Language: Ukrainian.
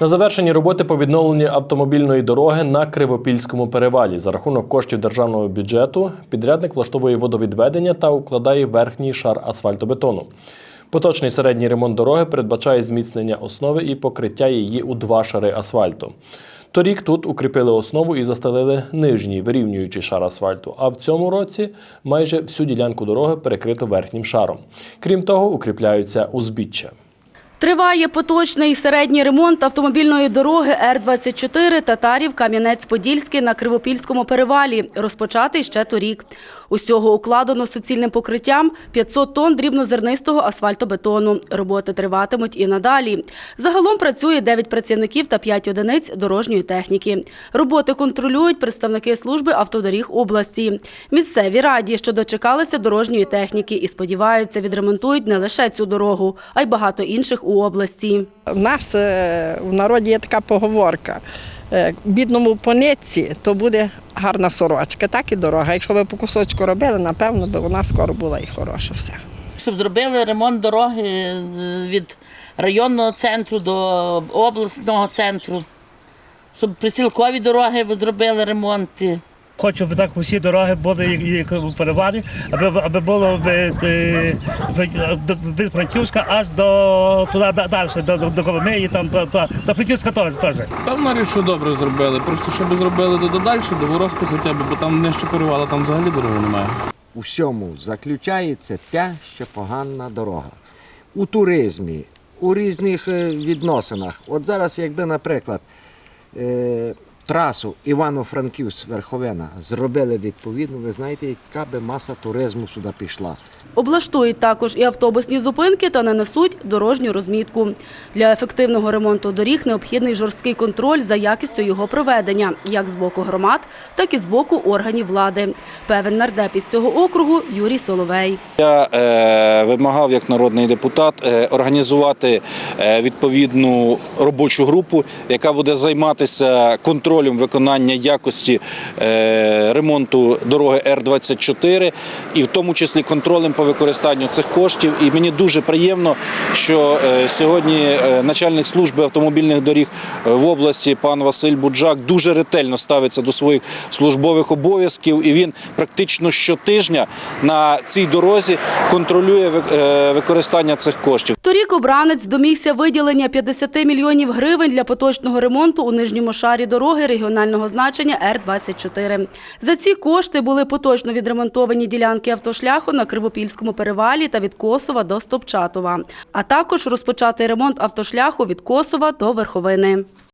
На завершенні роботи по відновленню автомобільної дороги на Кривопільському перевалі за рахунок коштів державного бюджету підрядник влаштовує водовідведення та укладає верхній шар асфальтобетону. Поточний середній ремонт дороги передбачає зміцнення основи і покриття її у два шари асфальту. Торік тут укріпили основу і застелили нижній вирівнюючий шар асфальту. А в цьому році майже всю ділянку дороги перекрито верхнім шаром. Крім того, укріпляються узбіччя. Триває поточний середній ремонт автомобільної дороги Р-24 Татарів Кам'янець-Подільський на Кривопільському перевалі, розпочатий ще торік. Усього укладено суцільним покриттям 500 тонн дрібнозернистого асфальтобетону. Роботи триватимуть і надалі. Загалом працює 9 працівників та 5 одиниць дорожньої техніки. Роботи контролюють представники служби автодоріг області. Місцеві раді, що дочекалися дорожньої техніки і сподіваються, відремонтують не лише цю дорогу, а й багато інших у області. У нас е, в народі є така поговорка. е, Бідному понитці, то буде гарна сорочка, так і дорога. Якщо ви по кусочку робили, напевно, би вона скоро була і хороша вся. щоб зробили ремонт дороги е, від районного центру до обласного центру, щоб присілкові дороги зробили ремонти. Хочу, аби так усі дороги були як- як у перевалі, аби, аби було від, е, від- Франківська аж до туди далі, до, до, до Коломиї, там до, Франківська теж. теж. Певна річ, що добре зробили. Просто щоб зробили до, до далі, до Ворохти хоча б, бо там нижче перевала, там взагалі дороги немає. у всьому заключається те, що погана дорога. У туризмі, у різних е, відносинах. От зараз, якби, наприклад, е, трасу Івано-Франківськ Верховина зробили відповідно, ви знаєте, яка би маса туризму сюди пішла. Облаштують також і автобусні зупинки та нанесуть дорожню розмітку. Для ефективного ремонту доріг необхідний жорсткий контроль за якістю його проведення, як з боку громад, так і з боку органів влади. Певен нардеп із цього округу Юрій Соловей. Я е, вимагав як народний депутат е, організувати е, відповідну робочу групу, яка буде займатися контролем виконання якості е, ремонту дороги Р-24 і в тому числі контролем по використанню цих коштів. І мені дуже приємно, що е, сьогодні е, начальник служби автомобільних доріг в області пан Василь Буджак дуже ретельно ставиться до своїх службових обов'язків, і він практично щотижня на цій дорозі контролює використання цих коштів. Торік обранець домігся виділення 50 мільйонів гривень для поточного ремонту у нижньому шарі дороги регіонального значення Р-24. За ці кошти були поточно відремонтовані ділянки автошляху на Кривопільському перевалі та від Косова до Стопчатова, а також розпочатий ремонт автошляху від Косова до Верховини.